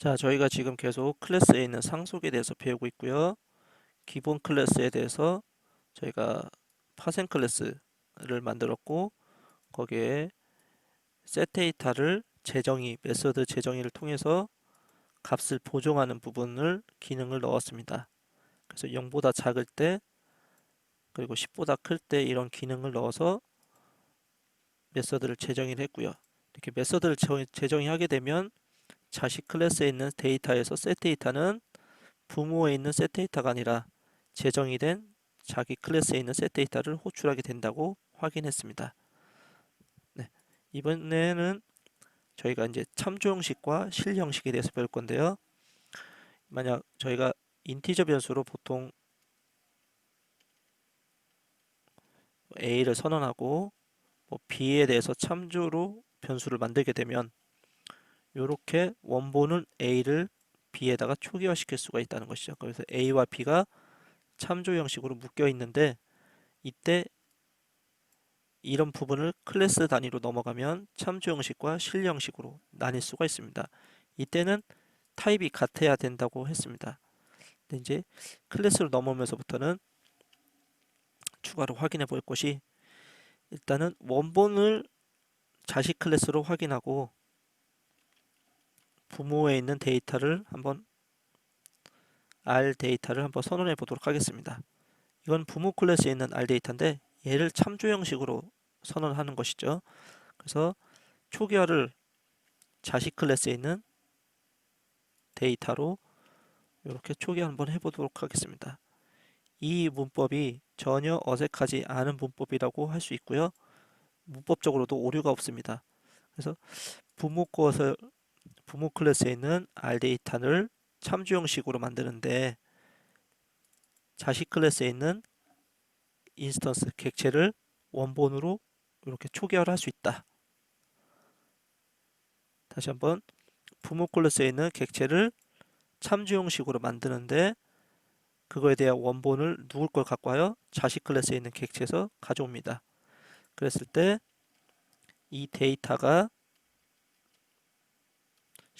자, 저희가 지금 계속 클래스에 있는 상속에 대해서 배우고 있고요. 기본 클래스에 대해서 저희가 파생 클래스를 만들었고 거기에 setData를 재정의, 메서드 재정의를 통해서 값을 보정하는 부분을 기능을 넣었습니다. 그래서 0보다 작을 때 그리고 10보다 클 때 이런 기능을 넣어서 메서드를 재정의를 했고요. 이렇게 메서드를 재정의하게 되면 자식 클래스에 있는 데이터에서 셋 데이터는 부모에 있는 셋 데이터가 아니라 재정이 된 자기 클래스에 있는 셋 데이터를 호출하게 된다고 확인했습니다. 네, 이번에는 저희가 이제 참조 형식과 실 형식에 대해서 배울 건데요. 만약 저희가 인티저 변수로 보통 a를 선언하고 뭐 b에 대해서 참조로 변수를 만들게 되면 이렇게 원본은 a를 b에다가 초기화 시킬 수가 있다는 것이죠. 그래서 a와 b가 참조 형식으로 묶여 있는데 이때 이런 부분을 클래스 단위로 넘어가면 참조 형식과 실 형식으로 나뉠 수가 있습니다. 이때는 타입이 같아야 된다고 했습니다. 근데 이제 클래스로 넘어오면서부터는 추가로 확인해 볼 것이 일단은 원본을 자식 클래스로 확인하고 부모에 있는 데이터를 한번 R 데이터를 한번 선언해 보도록 하겠습니다. 이건 부모 클래스에 있는 R 데이터인데 얘를 참조 형식으로 선언하는 것이죠. 그래서 초기화를 자식 클래스에 있는 데이터로 이렇게 초기화 한번 해보도록 하겠습니다. 이 문법이 전혀 어색하지 않은 문법이라고 할 수 있고요. 문법적으로도 오류가 없습니다. 그래서 부모 것을 부모 클래스에 있는 데이터를 참조 형식으로 만드는데 자식 클래스에 있는 인스턴스 객체를 원본으로 이렇게 초기화를 할 수 있다. 다시 한번 부모 클래스에 있는 객체를 참조 형식으로 만드는데 그거에 대한 원본을 누굴 걸 갖고 와요? 자식 클래스에 있는 객체에서 가져옵니다. 그랬을 때 이 데이터가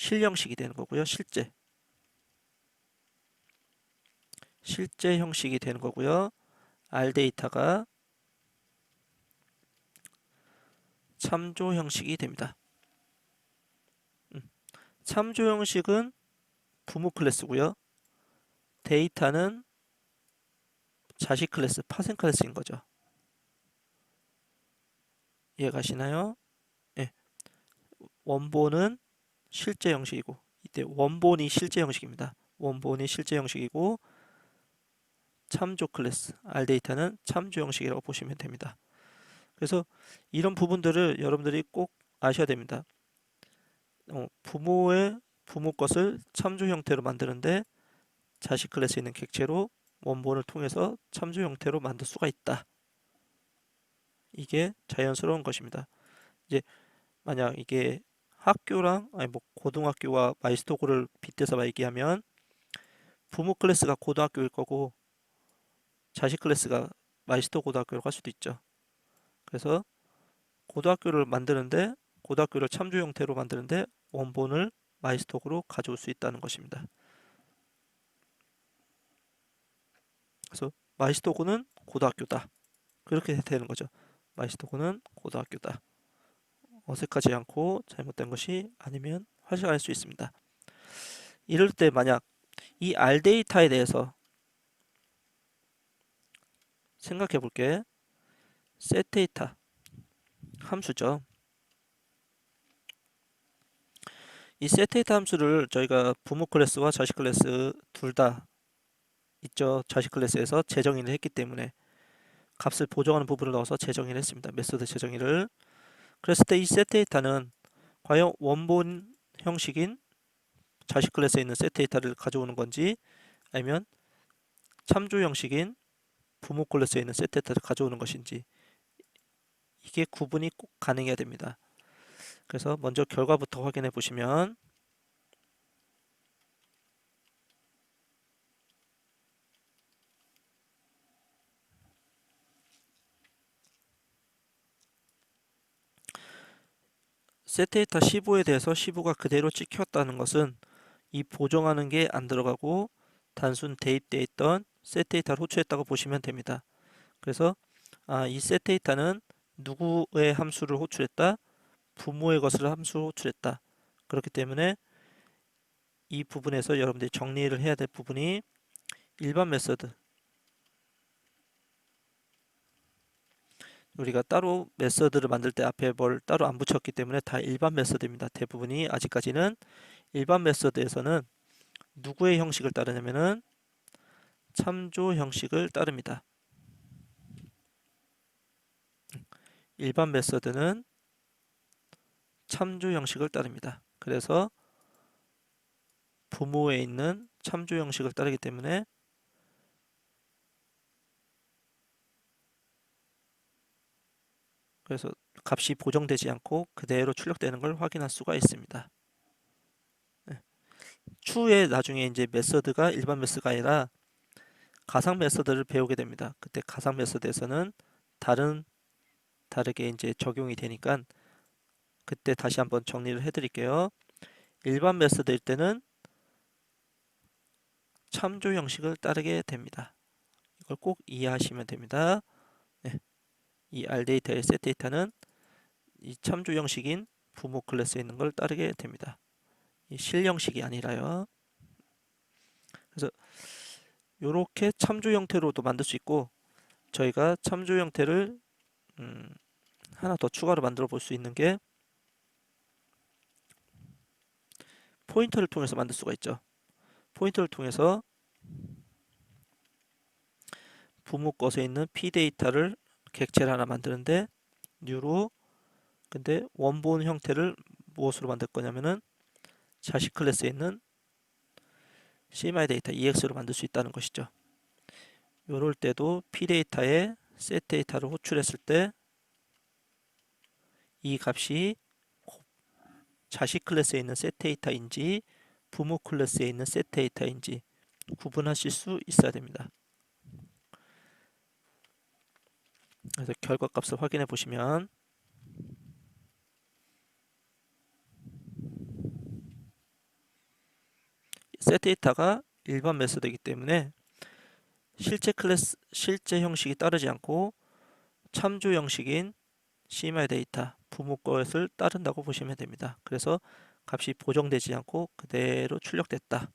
실형식이 되는 거고요. 실제. 실제 형식이 되는 거고요. R 데이터가 참조 형식이 됩니다. 음. 참조 형식은 부모 클래스고요. 데이터는 자식 클래스, 파생 클래스인 거죠. 이해 가시나요? 예. 원본은 실제 형식이고 이때 원본이 실제 형식입니다. 원본이 실제 형식이고 참조 클래스 R 데이터는 참조 형식이라고 보시면 됩니다. 그래서 이런 부분들을 여러분들이 꼭 아셔야 됩니다. 어, 부모의 부모 것을 참조 형태로 만드는데 자식 클래스에 있는 객체로 원본을 통해서 참조 형태로 만들 수가 있다. 이게 자연스러운 것입니다. 이제 만약 이게 학교랑 아니 뭐 고등학교와 마이스토고를 빗대서 얘기하면 부모 클래스가 고등학교일 거고 자식 클래스가 마이스터 고등학교로 갈 수도 있죠. 그래서 고등학교를 만드는데 고등학교를 참조 형태로 만드는데 원본을 마이스톡으로 가져올 수 있다는 것입니다. 그래서 마이스토고는 고등학교다. 그렇게 되는 거죠. 마이스토고는 고등학교다. 어색하지 않고 잘못된 것이 아니면 화실할 수 있습니다. 이럴 때 만약 이 R 데이터에 대해서 생각해 볼게. set 데이터 함수죠. 이 set 데이터 함수를 저희가 부모 클래스와 자식 클래스 둘 다 있죠. 자식 클래스에서 재정의를 했기 때문에 값을 보정하는 부분을 넣어서 재정의를 했습니다. 메소드 재정의를 그랬을 때 이 setData는 과연 원본 형식인 자식 클래스에 있는 setData를 가져오는 건지 아니면 참조 형식인 부모 클래스에 있는 setData를 가져오는 것인지 이게 구분이 꼭 가능해야 됩니다. 그래서 먼저 결과부터 확인해 보시면 세테이타 15에 대해서 15가 그대로 찍혔다는 것은 이 보정하는 게 안 들어가고 단순 대입되어 있던 셋 데이터를 호출했다고 보시면 됩니다. 그래서 아, 이셋 데이터는 누구의 함수를 호출했다? 부모의 것을 함수로 호출했다. 그렇기 때문에 이 부분에서 여러분들이 정리를 해야 될 부분이 일반 메서드 우리가 따로 메서드를 만들 때 앞에 뭘 따로 안 붙였기 때문에 다 일반 메서드입니다. 대부분이 아직까지는 일반 메서드에서는 누구의 형식을 따르냐면은 참조 형식을 따릅니다. 일반 메서드는 참조 형식을 따릅니다. 그래서 부모에 있는 참조 형식을 따르기 때문에 그래서 값이 보정되지 않고 그대로 출력되는 걸 확인할 수가 있습니다. 네. 추후에 나중에 이제 메서드가 일반 메서드가 아니라 가상 메서드를 배우게 됩니다. 그때 가상 메서드에서는 다른 다르게 이제 적용이 되니까 그때 다시 한번 정리를 해 드릴게요. 일반 메서드일 때는 참조 형식을 따르게 됩니다. 이걸 꼭 이해하시면 됩니다. 네. 이 R 데이터의 셋 데이터는 이 참조 형식인 부모 클래스에 있는 걸 따르게 됩니다. 이실 형식이 아니라요. 그래서 이렇게 참조 형태로도 만들 수 있고 저희가 참조 형태를 음, 하나 더 추가로 만들어 볼 수 있는 게 포인터를 통해서 만들 수가 있죠. 포인터를 통해서 부모 것에 있는 p 데이터를 객체를 하나 만드는데 뉴로 근데 원본 형태를 무엇으로 만들 거냐면은 자식 클래스에 있는 CMI 데이터 EX로 만들 수 있다는 것이죠. 요럴 때도 P 데이터에 셋 데이터를 호출했을 때 이 값이 자식 클래스에 있는 셋 데이터인지 부모 클래스에 있는 셋 데이터인지 구분하실 수 있어야 됩니다. 그래서 결과값을 확인해 보시면 셋 데이터가 일반 메소드이기 때문에 실제 클래스 실제 형식이 따르지 않고 참조 형식인 CMI 데이터 부모 것을 따른다고 보시면 됩니다. 그래서 값이 보정되지 않고 그대로 출력됐다.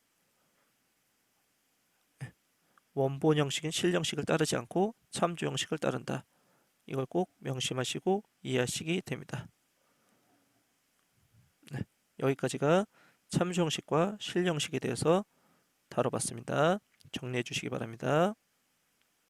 원본 형식인 실 형식을 따르지 않고 참조 형식을 따른다. 이걸 꼭 명심하시고 이해하시기 됩니다. 네, 여기까지가 참수 형식과 실 형식에 대해서 다뤄봤습니다. 정리해 주시기 바랍니다.